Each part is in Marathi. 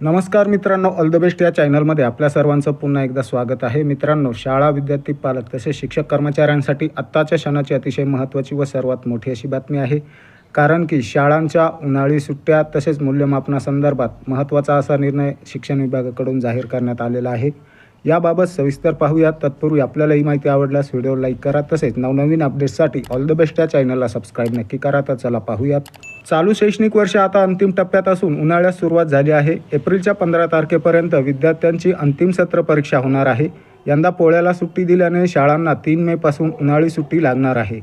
नमस्कार मित्रांनो ऑल द बेस्ट या चॅनलमध्ये आपल्या सर्वांचं पुन्हा एकदा स्वागत आहे. मित्रांनो शाळा विद्यार्थी पालक तसेच शिक्षक कर्मचाऱ्यांसाठी आत्ताच्या क्षणाची अतिशय महत्त्वाची व सर्वात मोठी अशी बातमी आहे. कारण की शाळांच्या उन्हाळी सुट्ट्या तसेच मूल्यमापनासंदर्भात महत्त्वाचा असा निर्णय शिक्षण विभागाकडून जाहीर करण्यात आलेला आहे. याबाबत सविस्तर पाहूयात तत्पूर्वी आपल्याला ही माहिती आवडल्यास व्हिडिओ लाईक करा. तसेच नवनवीन अपडेट्ससाठी ऑल द बेस्ट या चॅनलला सबस्क्राईब नक्की करा. तर चला पाहूयात. चालू शैक्षणिक वर्ष आता अंतिम टप्प्यात असून उन्हाळ्यात सुरुवात झाली आहे. एप्रिलच्या पंधरा तारखेपर्यंत विद्यार्थ्यांची अंतिम सत्र परीक्षा होणार आहे. यंदा पोळ्याला सुट्टी दिल्याने शाळांना तीन मेपासून उन्हाळी सुट्टी लागणार आहे.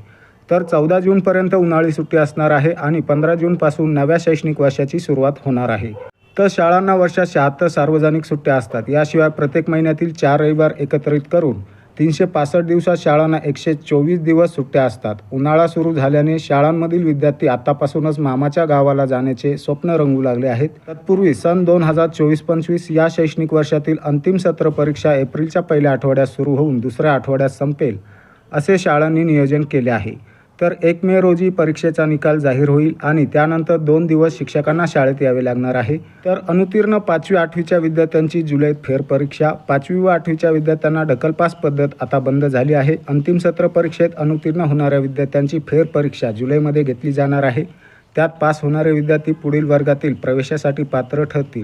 तर चौदा जूनपर्यंत उन्हाळी सुट्टी असणार आहे आणि पंधरा जूनपासून नव्या शैक्षणिक वर्षाची सुरुवात होणार आहे. तर शाळांना वर्षात शहात्तर सार्वजनिक सुट्ट्या असतात. याशिवाय प्रत्येक महिन्यातील चार रविवार एकत्रित करून तीनशे पासष्ट दिवसात शाळांना एकशे चोवीस दिवस सुट्ट्या असतात. उन्हाळा सुरू झाल्याने शाळांमधील विद्यार्थी आतापासूनच मामाच्या गावाला जाण्याचे स्वप्न रंगू लागले आहेत. तत्पूर्वी सन दोन हजार चोवीस पंचवीस या शैक्षणिक वर्षातील अंतिम सत्र परीक्षा एप्रिलच्या पहिल्या आठवड्यात सुरू होऊन दुसऱ्या आठवड्यात संपेल असे शाळांनी नियोजन केले आहे. तर एक मे रोजी परीक्षेचा निकाल जाहीर होईल आणि त्यानंतर दोन दिवस शिक्षकांना शाळेत यावे लागणार आहे. तर अनुतीर्ण पाचवी आठवीच्या विद्यार्थ्यांची जुलैत फेरपरीक्षा पाचवी व आठवीच्या विद्यार्थ्यांना ढकलपास पद्धत आता बंद झाली आहे. अंतिम सत्र परीक्षेत अनुतीर्ण होणाऱ्या विद्यार्थ्यांची फेरपरीक्षा जुलैमध्ये घेतली जाणार आहे. त्यात पास होणारे विद्यार्थी पुढील वर्गातील प्रवेशासाठी पात्र ठरतील.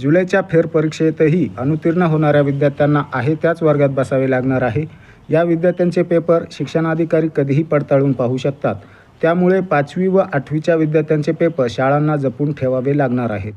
जुलैच्या फेरपरीक्षेतही अनुत्तीर्ण होणाऱ्या विद्यार्थ्यांना आहे त्याच वर्गात बसावे लागणार आहे. या विद्यार्थ्यांचे पेपर शिक्षणाधिकारी कधीही पडताळून पाहू शकतात. त्यामुळे पाचवी व आठवीच्या विद्यार्थ्यांचे पेपर शाळांना जपून ठेवावे लागणार आहेत.